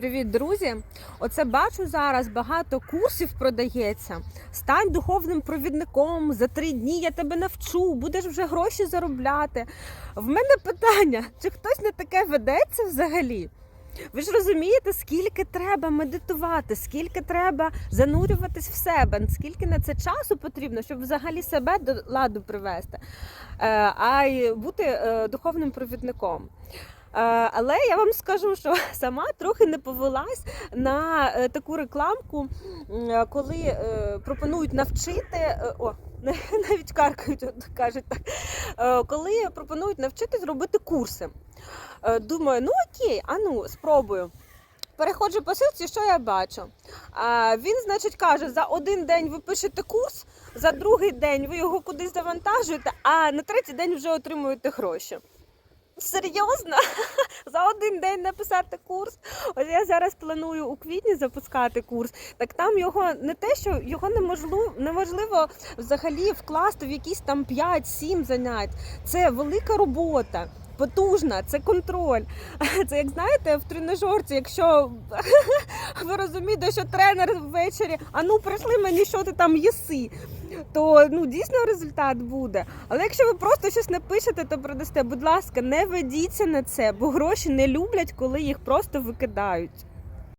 Привіт, друзі! Оце бачу зараз багато курсів продається. Стань духовним провідником за три дні. Я тебе навчу, будеш вже гроші заробляти. В мене питання: чи хтось на таке ведеться взагалі? Ви ж розумієте, скільки треба медитувати, скільки треба занурюватись в себе, скільки на це часу потрібно, щоб взагалі себе до ладу привести, Е, а й бути е, духовним провідником. Е, Але я вам скажу, що сама трохи не повелась на е, таку рекламку, е, коли пропонують навчити. О, навіть каркають, кажуть так. Коли пропонують навчити зробити курси. Думаю, ну окей, а ну спробую. Переходжу по силці, що я бачу. А, він, значить, каже: за один день ви пишете курс, за другий день ви його кудись завантажуєте, а на третій день вже отримуєте гроші. Серйозно? За один день написати курс. Ось я зараз планую у квітні запускати курс. Так там його не те, що його неможливо, неможливо взагалі вкласти в якісь там 5-7 занять. Це велика робота. Потужна, це контроль. Це як знаєте, в тренажерці, якщо ви розумієте, що тренер ввечері, а ну прийшли мені, що ти там їси, то ну дійсно результат буде. Але якщо ви просто щось напишете, то продасте, будь ласка, не ведіться на це, бо гроші не люблять, коли їх просто викидають.